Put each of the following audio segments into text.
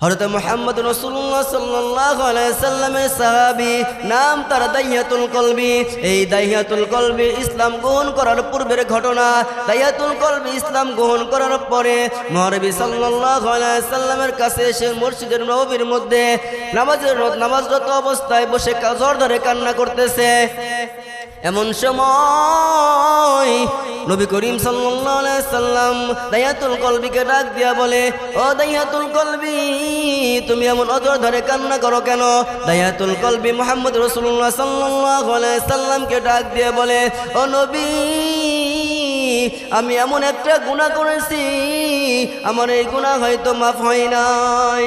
হরত মোহাম্মদ রসুল্লাহ সাল্লামের সাহাবি নাম তার দাইয়াতুল কলবি। এই দাইয়াতুল কলবি ইসলাম গ্রহণ করার পূর্বের ঘটনা, দাইয়াতুল কলবি ইসলাম গ্রহণ করার পরে মহানবী সাল্লাহ সাল্লামের কাছে এসে মসজিদের নবীর মধ্যে নামাজের নামাজরত অবস্থায় বসে জ্বর ধরে কান্না করতেছে। এমন সময় নবী করিম সাল্লাম দায়াতুল কলবিকে ডাক দিয়া বলে, ও দায়াতুল কলবি, তুমি এমন অজর ধরে কান্না করো কেন? দায়াতুল কলবি মোহাম্মদ রসুল্লাহ সাল্লামকে ডাক দিয়ে বলে, ও নবী, আমি এমন একটা গুণা করেছি, আমার এই গুণা হয়তো মাফ হয় নাই।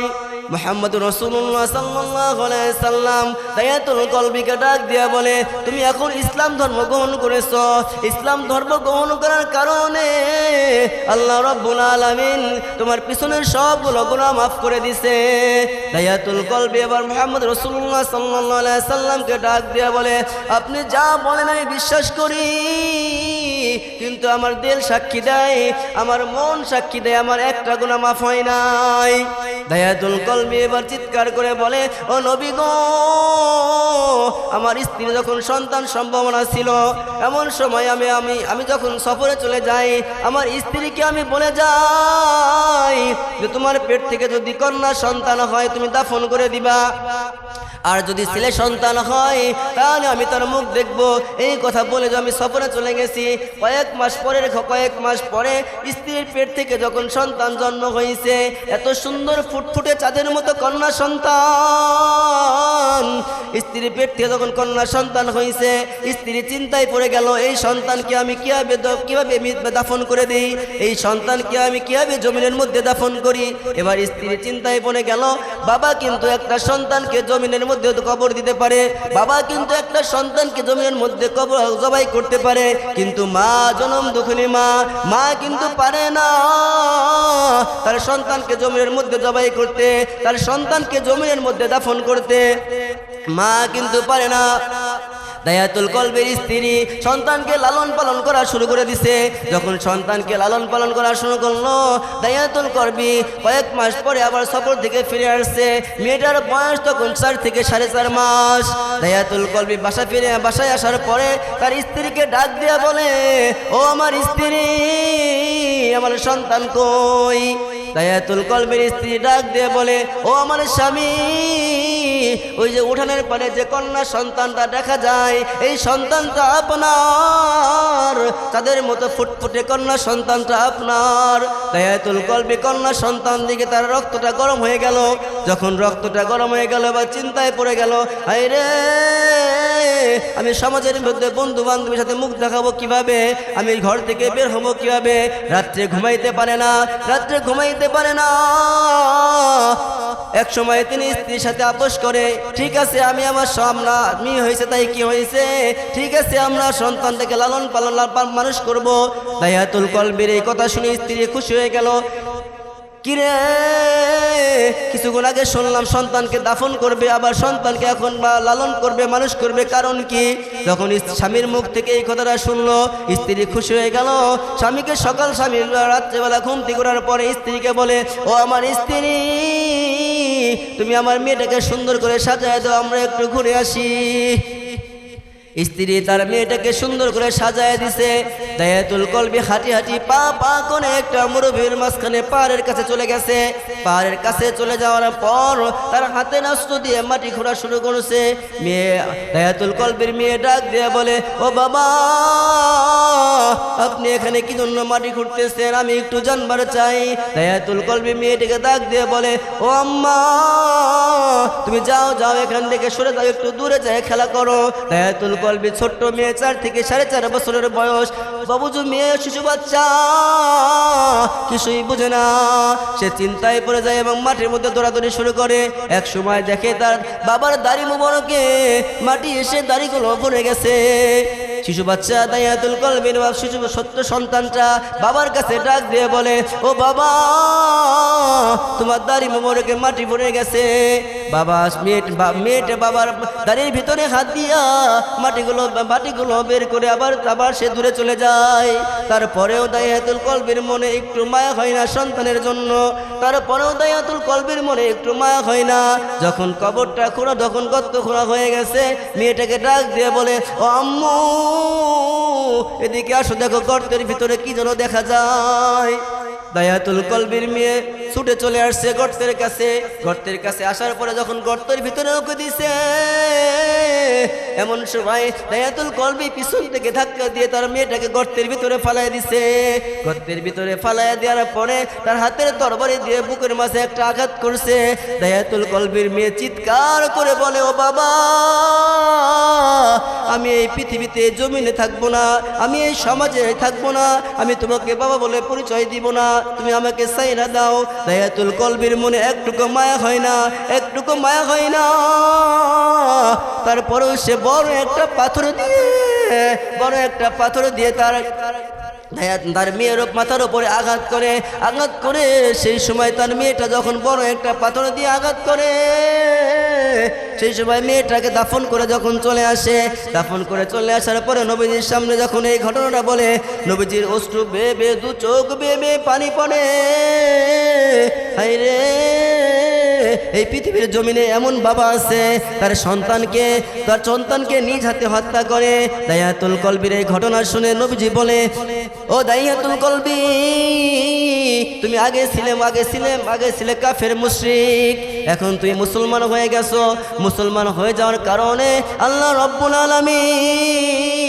মোহাম্মদ রসুল্লাহ সাল্লাম, দায়াতুল কলবিকে ডাক দিয়া বলে, তুমি এখন ইসলাম ধর্ম গ্রহণ করেছ। ইসলাম ধর্ম গ্রহণ করার কারণে আল্লাহ রব্বুল আলামিন তোমার পিছনের সবগুলো গুণা মাফ করে দিছে। দায়াতুল কলবি এবার মোহাম্মদ রসুল্লাহ সাল্লাহ সাল্লামকে ডাক দিয়া বলে, আপনি যা বলেন আমি বিশ্বাস করি, কিন্তু আমার দিল সাক্ষী দেয়, আমার মন সাক্ষী দেয়, আমার একটা গুণা মাফ হয় নাই। দায়াতুল কলবি এবার চিৎকার করে বলে, ও নবী গো, আমার স্ত্রী যখন সন্তান সম্ভাবনা ছিল, এমন সময় আমি আমি আমি যখন সফরে চলে যাই, আমার স্ত্রীকে আমি বলে যাই যে, তোমার পেট থেকে যদি কন্যা সন্তান হয়, তুমি দাফন করে দিবা। আর যদি ছেলে সন্তান হয়, তাহলে আমি তার মুখ দেখব। এই কথা বলে যে, আমি সফরে চলে গেছি। কয়েক মাস পরে কয়েক মাস পরে স্ত্রীর পেট থেকে যখন সন্তান জন্ম হয়েছে, এত সুন্দর ফুটফুটে চাঁদের মতো কন্যা সন্তান। স্ত্রীর পেট থেকে যখন কন্যা সন্তান হয়েছে স্ত্রী চিন্তায় পড়ে গেল, এই সন্তানকে আমি কীভাবে কীভাবে দাফন করে দিই? এই সন্তানকে আমি কীভাবে জমিনের মধ্যে দাফন করি? এবার স্ত্রী চিন্তায় পড়ে গেল, বাবা কিন্তু একটা সন্তানকে জমিনের মধ্যে কবর দিতে পারে। বাবা কিন্তু একটা সন্তানকে জমিনের মধ্যে কবর জবাই করতে পারে। কিন্তু মা জনম দুঃখিনী মা মা কিন্তু পারে না। তার সন্তানকে জমিনের মধ্যে জবাই করতে, তার সন্তানকে জমিনের মধ্যে দাফন করতে। মা কিন্তু পারে না। দায়াতুল কলবের স্ত্রী সন্তানকে লালন পালন করা শুরু করে দিছে। যখন সন্তানকে লালন পালন করা শুরু করল, দায়াতুল করবি কয়েক মাস পরে আবার সফর থেকে ফিরে আসছে। মেয়েটার বয়স তখন চার থেকে সাড়ে চার মাস। দায়াতুল কলবি বাসা ফিরে, বাসায় আসার পরে তার স্ত্রীকে ডাক দিয়া বলে, ও আমার স্ত্রী, আমার সন্তান কই? দায়াতুল কলবের স্ত্রী ডাক দিয়ে বলে, ও আমার স্বামী ওই যে উঠানের পরে যে কন্যা সন্তানটা দেখা যায়, এই সন্তানটা আপনার। তাদের মতো ফুটফুটে কন্যা সন্তানটা আপনার। দায়াতুল কলবি কন্যা সন্তান দিকে তার রক্তটা গরম হয়ে গেল। যখন রক্তটা গরম হয়ে গেল বা চিন্তায় পড়ে গেল হাই রে, আমি সমাজের মধ্যে বন্ধু বান্ধবের সাথে মুখ দেখাবো কীভাবে? আমি ঘর থেকে বের হব কীভাবে? রাত্রে ঘুমাইতে পারে না, রাত্রে ঘুমাইতে পারে না। এক সময় তিনি স্ত্রীর সাথে আপোষ করে, ঠিক আছে, আমি আমার সামনা মেয়ে হয়েছে, তাই কি হয়েছে? ঠিক আছে, আমরা সন্তান থেকে লালন পালন মানুষ করব। দায়াতুল কলবের এই কথা শুনে স্ত্রী খুশি হয়ে গেল। কিরে কিছুক্ষণ আগে শুনলাম সন্তানকে দাফন করবে, আবার সন্তানকে এখন বা লালন করবে, মানুষ করবে, কারণ কি? যখন স্বামীর মুখ থেকে এই কথাটা শুনলো, স্ত্রী খুশি হয়ে গেল। স্বামীকে সকাল স্বামীর রাত্রেবেলা ঘুমতি করার পরে স্ত্রীকে বলে, ও আমার স্ত্রী তুমি আমার মেয়েটাকে সুন্দর করে সাজায় দাও আমরা একটু ঘুরে আসি। স্ত্রী তার মেয়েটাকে সুন্দর করে সাজায় দিছে। দায়াতুল কলবি হাঁটি হাঁটি পা পা করে একটা মুরব্বীর মাঝখানে পাহাড়ের কাছে চলে গেছে। পাহাড়ের কাছে চলে যাওয়ার পর তার হাতে নাস্ত দিয়ে মাটি খোঁড়া শুরু করেছে। মেয়ে, দায়াতুল কলবির মেয়ে ডাক দিয়ে বলে, ও বাবা, আপনি এখানে কি জন্য মাটি খুঁড়তেছেন? আমি একটু জানবার চাই। দায়াতুল কলবি মেয়েটিকে ডাক দিয়ে বলে, ও আম্মা, তুমি যাও যাও এখান থেকে সরে যাও, একটু দূরে যাই খেলা করো। দায়াতুল কলবি ছোট্ট মেয়ে চার থেকে সাড়ে চার বছরের বয়স। বাবুজু মেয়ে, শিশু বাচ্চা, কিছুই বুঝে না। সে চিন্তায় পড়ে যায় এবং মাটির মধ্যে দৌড়াদৌড়ি শুরু করে। এক সময় দেখে তার বাবার দাড়ি মুবারকে মাটি এসে দাড়িগুলো ভরে গেছে। শিশু বাচ্চা দায়াতুল কলবির বাপ শিশু সত্য সন্তানটা বাবার কাছে ডাক দিয়ে বলে, ও বাবা, তোমার দাড়ি মোমরকে মাটি পড়ে গেছে। বাবা, মেয়েট বাবার দাড়ির ভিতরে হাত দিয়া মাটিগুলো মাটিগুলো বের করে আবার আবার সে দূরে চলে যায়। তারপরেও দায়াতুল কলবির মনে একটু মায়া হয় না সন্তানের জন্য। তারপরেও দায়াতুল কলবির মনে একটু মায়া হয় না। যখন কবরটা খোঁড়া যখন গর্ত খোঁড়া হয়ে গেছে। মেয়েটাকে ডাক দিয়ে বলে, ও আম্মু এদিকে আসো দেখো গর্তের ভিতরে কি যেন দেখা যায়। দায়াতুল কলবির মেয়ে ছুটে চলে আসছে গর্তের কাছে। গর্তের কাছে আসার পরে যখন গর্তের ভিতরে ওকে দিছে, এমন সময় দায়াতুল কলবি পিছন থেকে ধাক্কা দিয়ে তার মেয়েটাকে গর্তের ভিতরে ফালাই দিছে। গর্তের ভিতরে ফালাই দেওয়ার পরে তার হাতের তরবারি দিয়ে বুকের মাঝে একটা আঘাত করছে। দায়াতুল কলবির মেয়ে চিৎকার করে বলে, ও বাবা, আমি এই পৃথিবীতে জমিনে থাকব না, আমি এই সমাজে থাকব না, আমি তোমাকে বাবা বলে পরিচয় দিব না। তুমি আমাকে সাইরা দাও। দায়াতুল কলবির মনে একটুকু মায়া হয় না, একটুকু মায়া হয় না। তারপরেও সে বড় একটা পাথর দিয়ে, বড় একটা পাথর দিয়ে তার তার মেয়ের মাথার উপরে আঘাত করে আঘাত করে। সেই সময় তার মেয়েটা যখন বড় একটা পাথর দিয়ে আঘাত করে, সেই সময় মেয়েটাকে দাফন করে যখন চলে আসে, দাফন করে চলে আসার পরে নবীজির সামনে যখন এই ঘটনাটা বলে, নবীজির অশ্রু বে বে দু চোখ বে বে পানি পড়ে। হাই রে! এই পৃথিবীর জমিনে এমন বাবা আছে, তার সন্তানকে তার সন্তানকে নিজ হাতে হত্যা করে। দায়াতুল কলবির এই ঘটনা শুনে নবীজি বলে, ও দাইয়াতুল কলবি, তুমি আগে ছিলে আগে ছিলে আগে ছিলে কাফের মুশরিক। এখন তুই মুসলমান হয়ে গেছো। মুসলমান হয়ে যাওয়ার কারণে আল্লাহ রব্বুল আলামিন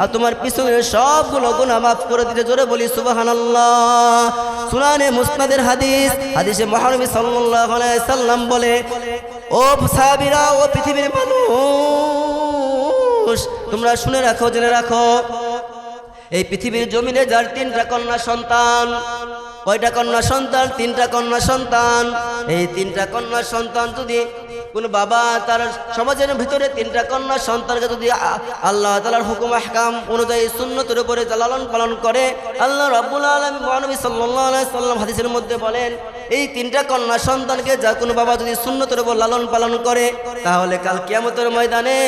আর তোমার পিছনের সবগুলো গুনাহ মাফ করে দিতে জোরে বলি, সুবহানাল্লাহ। সুনানে মুসনাদের হাদিস, হাদিসে মহানবী আলাইহি সাল্লাম বলে, ও সাহাবীরা, ও পৃথিবীর মানুষ, তোমরা শুনে রাখো, জেনে রাখো, এই পৃথিবীর জমিনে যার তিনটা কন্যা সন্তান, কয়টা কন্যা সন্তান? তিনটা কন্যা সন্তান। এই তিনটা কন্যা সন্তান যদি কোন বাবা তার সমাজের ভিতরে তিনটা কন্যা সন্তানকে যদি আল্লাহ তালার হুকুম হাকাম অনুযায়ী সুন্নতের উপরে লালন পালন করে, আল্লাহ রাব্বুল আলমী মহানবী সাল্লাম হাদিসের মধ্যে বলেন, এই তিনটা কন্যা সন্তানকে যা কোনো বাবা যদি সুন্নতের উপর লালন পালন করে, তাহলে কাল কিয়ামতের ময়দানে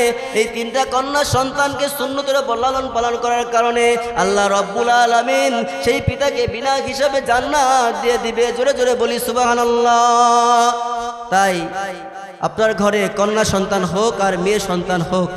এই তিনটা কন্যা সন্তানকে সুন্নতের উপর লালন পালন করার কারণে আল্লাহ রব্বুল আলমিন সেই পিতাকে বিনা হিসাবে জান্নাত দিয়ে দিবে, জোরে জোরে বলি সুবহানাল্লাহ। তাই আপনার ঘরে কন্যা সন্তান হোক আর মেয়ে সন্তান হোক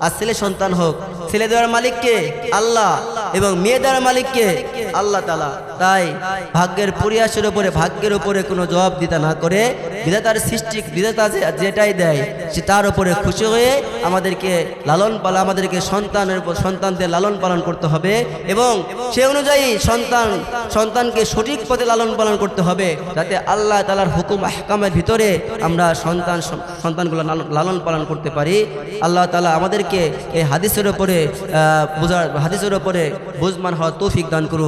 আর ছেলে সন্তান হোক, ছেলে দেওয়ার মালিককে আল্লাহ এবং মেয়ে দেওয়ার মালিককে আল্লাহ তালা তাই ভাগ্যের পরিয়াসের উপরে, ভাগ্যের উপরে কোনো জবাব দিতে না করে বিধাতার সৃষ্টি বিধাতা যেটাই দেয় সে তার উপরে খুশি হয়ে আমাদেরকে লালন পালন আমাদেরকে সন্তানের সন্তানদের লালন পালন করতে হবে এবং সে অনুযায়ী সন্তান, সন্তানকে সঠিক পথে লালন পালন করতে হবে যাতে আল্লাহ তালার হুকুম, আহকামের ভিতরে আমরা সন্তান, সন্তানগুলো লালন- পালন করতে পারি। আল্লাহ তালা আমাদেরকে এই হাদিসের উপরে বোঝার, হাদিসের উপরে বুঝমান হওয়ার তৌফিক দান করুক।